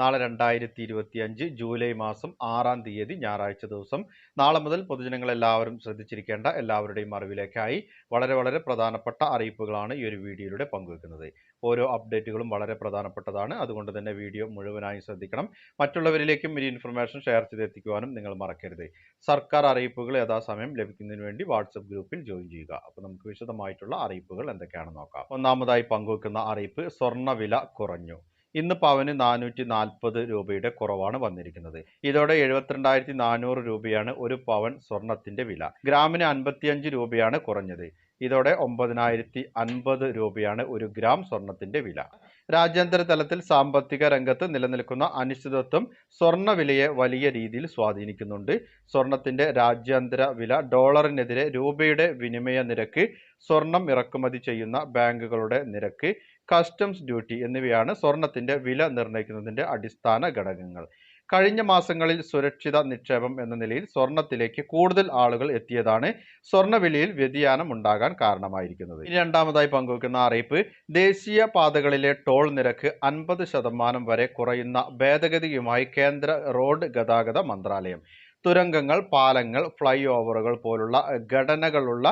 നാളെ രണ്ടായിരത്തി ഇരുപത്തി അഞ്ച് ജൂലൈ മാസം ആറാം തീയതി ഞായറാഴ്ച ദിവസം. നാളെ മുതൽ പൊതുജനങ്ങൾ എല്ലാവരും ശ്രദ്ധിച്ചിരിക്കേണ്ട എല്ലാവരുടെയും അറിവിലേക്കായി വളരെ വളരെ പ്രധാനപ്പെട്ട അറിയിപ്പുകളാണ് ഈ ഒരു വീഡിയോയിലൂടെ പങ്കുവെക്കുന്നത്. ഓരോ അപ്ഡേറ്റുകളും വളരെ പ്രധാനപ്പെട്ടതാണ്. അതുകൊണ്ട് തന്നെ വീഡിയോ മുഴുവനായി ശ്രദ്ധിക്കണം. മറ്റുള്ളവരിലേക്കും ഈ ഇൻഫർമേഷൻ ഷെയർ ചെയ്തെത്തിക്കുവാനും നിങ്ങൾ മറക്കരുത്. സർക്കാർ അറിയിപ്പുകൾ യഥാസമയം ലഭിക്കുന്നതിന് വേണ്ടി വാട്സപ്പ് ഗ്രൂപ്പിൽ ജോയിൻ ചെയ്യുക. അപ്പോൾ നമുക്ക് വിശദമായിട്ടുള്ള അറിയിപ്പുകൾ എന്തൊക്കെയാണെന്ന് നോക്കാം. ഒന്നാമതായി പങ്കുവെക്കുന്ന അറിയിപ്പ് സ്വർണവില കുറഞ്ഞു. ഇന്ന് പവന് നാനൂറ്റി നാൽപ്പത് രൂപയുടെ കുറവാണ് വന്നിരിക്കുന്നത്. ഇതോടെ എഴുപത്തിരണ്ടായിരത്തി നാനൂറ് രൂപയാണ് ഒരു പവൻ സ്വർണത്തിന്റെ വില. ഗ്രാമിന് അൻപത്തിയഞ്ച് രൂപയാണ് കുറഞ്ഞത്. ഇതോടെ ഒമ്പതിനായിരത്തി അൻപത് രൂപയാണ് ഒരു ഗ്രാം സ്വർണത്തിന്റെ വില. രാജ്യാന്തര തലത്തിൽ സാമ്പത്തിക രംഗത്ത് നിലനിൽക്കുന്ന അനിശ്ചിതത്വം സ്വർണവിലയെ വലിയ രീതിയിൽ സ്വാധീനിക്കുന്നുണ്ട്. സ്വർണത്തിന്റെ രാജ്യാന്തര വില ഡോളറിനെതിരെ രൂപയുടെ വിനിമയ നിരക്ക് സ്വർണം ഇറക്കുമതി ചെയ്യുന്ന ബാങ്കുകളുടെ നിരക്ക് കസ്റ്റംസ് ഡ്യൂട്ടി എന്നിവയാണ് സ്വർണത്തിന്റെ വില നിർണയിക്കുന്നതിന്റെ അടിസ്ഥാന ഘടകങ്ങൾ. കഴിഞ്ഞ മാസങ്ങളിൽ സുരക്ഷിത നിക്ഷേപം എന്ന നിലയിൽ സ്വർണത്തിലേക്ക് കൂടുതൽ ആളുകൾ എത്തിയതാണ് സ്വർണവിലയിൽ വ്യതിയാനം ഉണ്ടാകാൻ കാരണമായിരിക്കുന്നത്. രണ്ടാമതായി പങ്കുവെക്കുന്ന അറിയിപ്പ് ദേശീയ പാതകളിലെ ടോൾ നിരക്ക് അൻപത് ശതമാനം വരെ കുറയുന്ന ഭേദഗതിയുമായി കേന്ദ്ര റോഡ് ഗതാഗത മന്ത്രാലയം. തുരങ്കങ്ങൾ പാലങ്ങൾ ഫ്ലൈ ഓവറുകൾ പോലുള്ള ഘടനകളുള്ള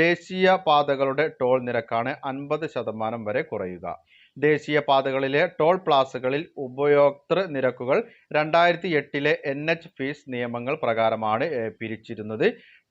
ദേശീയ പാതകളുടെ ടോൾ നിരക്കാണ് അൻപത് ശതമാനം വരെ കുറയുക. ദേശീയ പാതകളിലെ ടോൾ പ്ലാസകളിൽ ഉപയോക്തൃ നിരക്കുകൾ രണ്ടായിരത്തി എട്ടിലെ എൻ എച്ച് ഫീസ് നിയമങ്ങൾ പ്രകാരമാണ് പിരിച്ചിരുന്നത്.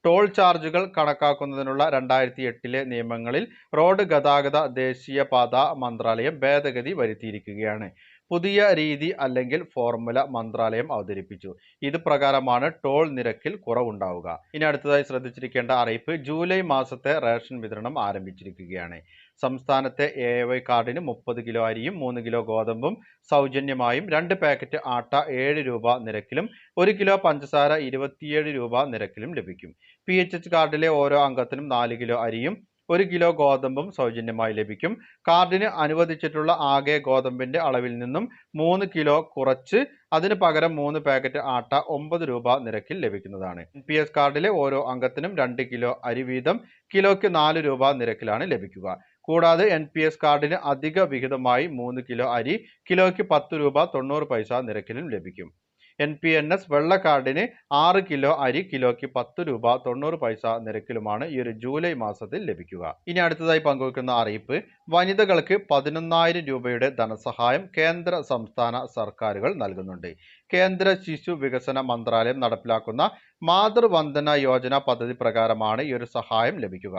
ടോൾ ചാർജുകൾ കണക്കാക്കുന്നതിനുള്ള രണ്ടായിരത്തി എട്ടിലെ നിയമങ്ങളിൽ റോഡ് ഗതാഗത ദേശീയപാത മന്ത്രാലയം ഭേദഗതി വരുത്തിയിരിക്കുകയാണ്. പുതിയ രീതി അല്ലെങ്കിൽ ഫോർമുല മന്ത്രാലയം അവതരിപ്പിച്ചു. ഇത് പ്രകാരമാണ് ടോൾ നിരക്കിൽ കുറവുണ്ടാവുക. ഇനി അടുത്തതായി ശ്രദ്ധിച്ചിരിക്കേണ്ട അറിയിപ്പ് ജൂലൈ മാസത്തെ റേഷൻ വിതരണം ആരംഭിച്ചിരിക്കുകയാണ്. സംസ്ഥാനത്തെ എ വൈ കാർഡിന് മുപ്പത് കിലോ അരിയും മൂന്ന് കിലോ ഗോതമ്പും സൗജന്യമായും രണ്ട് പാക്കറ്റ് ആട്ട ഏഴ് രൂപ നിരക്കിലും ഒരു കിലോ പഞ്ചസാര ഇരുപത്തിയേഴ് രൂപ നിരക്കിലും ലഭിക്കും. പി എച്ച് എച്ച് കാർഡിലെ ഓരോ അംഗത്തിനും നാല് കിലോ അരിയും ഒരു കിലോ ഗോതമ്പും സൗജന്യമായി ലഭിക്കും. കാർഡിന് അനുവദിച്ചിട്ടുള്ള ആകെ ഗോതമ്പിന്റെ അളവിൽ നിന്നും മൂന്ന് കിലോ കുറച്ച് അതിന് പകരം മൂന്ന് പാക്കറ്റ് ആട്ട ഒമ്പത് രൂപ നിരക്കിൽ ലഭിക്കുന്നതാണ്. എൻ പി എസ് കാർഡിലെ ഓരോ അംഗത്തിനും രണ്ട് കിലോ അരി വീതം കിലോയ്ക്ക് നാല് രൂപ നിരക്കിലാണ് ലഭിക്കുക. കൂടാതെ എൻ പി എസ് കാർഡിന് അധിക വിഹിതമായി മൂന്ന് കിലോ അരി കിലോയ്ക്ക് പത്ത് രൂപ തൊണ്ണൂറ് പൈസ നിരക്കിലും ലഭിക്കും. എൻ പി എൻ എസ് വെള്ളക്കാർഡിന് ആറ് കിലോ അരി കിലോയ്ക്ക് പത്ത് രൂപ തൊണ്ണൂറ് പൈസ നിരക്കിലുമാണ് ഈ ഒരു ജൂലൈ മാസത്തിൽ ലഭിക്കുക. ഇനി അടുത്തതായി പങ്കുവെക്കുന്ന അറിയിപ്പ് വനിതകൾക്ക് പതിനൊന്നായിരം രൂപയുടെ ധനസഹായം കേന്ദ്ര സംസ്ഥാന സർക്കാരുകൾ നൽകുന്നുണ്ട്. കേന്ദ്ര ശിശു വികസന മന്ത്രാലയം നടപ്പിലാക്കുന്ന മാതൃവന്ദന യോജന പദ്ധതി പ്രകാരമാണ് ഈ ഒരു സഹായം ലഭിക്കുക.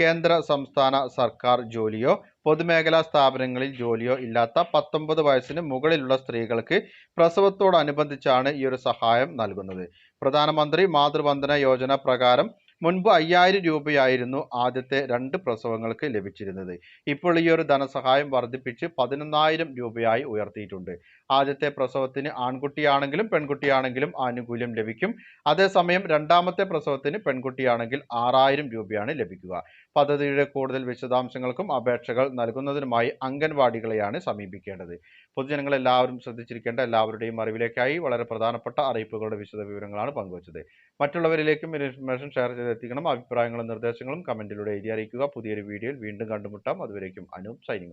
കേന്ദ്ര സംസ്ഥാന സർക്കാർ ജോലിയോ പൊതുമേഖലാ സ്ഥാപനങ്ങളിൽ ജോലിയോ ഇല്ലാത്ത പത്തൊമ്പത് വയസ്സിന് മുകളിലുള്ള സ്ത്രീകൾക്ക് പ്രസവത്തോടനുബന്ധിച്ചാണ് ഈ ഒരു സഹായം നൽകുന്നത്. പ്രധാനമന്ത്രി മാതൃവന്ദന യോജന പ്രകാരം മുൻപ് അയ്യായിരം രൂപയായിരുന്നു ആദ്യത്തെ രണ്ട് പ്രസവങ്ങൾക്ക് ലഭിച്ചിരുന്നത്. ഇപ്പോൾ ഈ ഒരു ധനസഹായം വർദ്ധിപ്പിച്ച് പതിനൊന്നായിരം രൂപയായി ഉയർത്തിയിട്ടുണ്ട്. ആദ്യത്തെ പ്രസവത്തിന് ആൺകുട്ടിയാണെങ്കിലും പെൺകുട്ടിയാണെങ്കിലും ആനുകൂല്യം ലഭിക്കും. അതേസമയം രണ്ടാമത്തെ പ്രസവത്തിന് പെൺകുട്ടിയാണെങ്കിൽ ആറായിരം രൂപയാണ് ലഭിക്കുക. പദ്ധതിയുടെ കൂടുതൽ വിശദാംശങ്ങൾക്കും അപേക്ഷകൾ നൽകുന്നതിനുമായി അംഗൻവാടികളെയാണ് സമീപിക്കേണ്ടത്. പൊതുജനങ്ങൾ എല്ലാവരും ശ്രദ്ധിച്ചിരിക്കേണ്ട എല്ലാവരുടെയും അറിവിലേക്കായി വളരെ പ്രധാനപ്പെട്ട അറിയിപ്പുകളുടെ വിശദ വിവരങ്ങളാണ് പങ്കുവച്ചത്. മറ്റുള്ളവരിലേക്കും ഇൻഫർമേഷൻ ഷെയർ ചെയ്തെത്തിക്കണം അഭിപ്രായങ്ങളും നിർദ്ദേശങ്ങളും കമന്റിലൂടെ എഴുതി അറിയിക്കുക. പുതിയൊരു വീഡിയോയിൽ വീണ്ടും കണ്ടുമുട്ടാം. അതുവരേക്കും അനു സൈനിങ് ഓഫ്.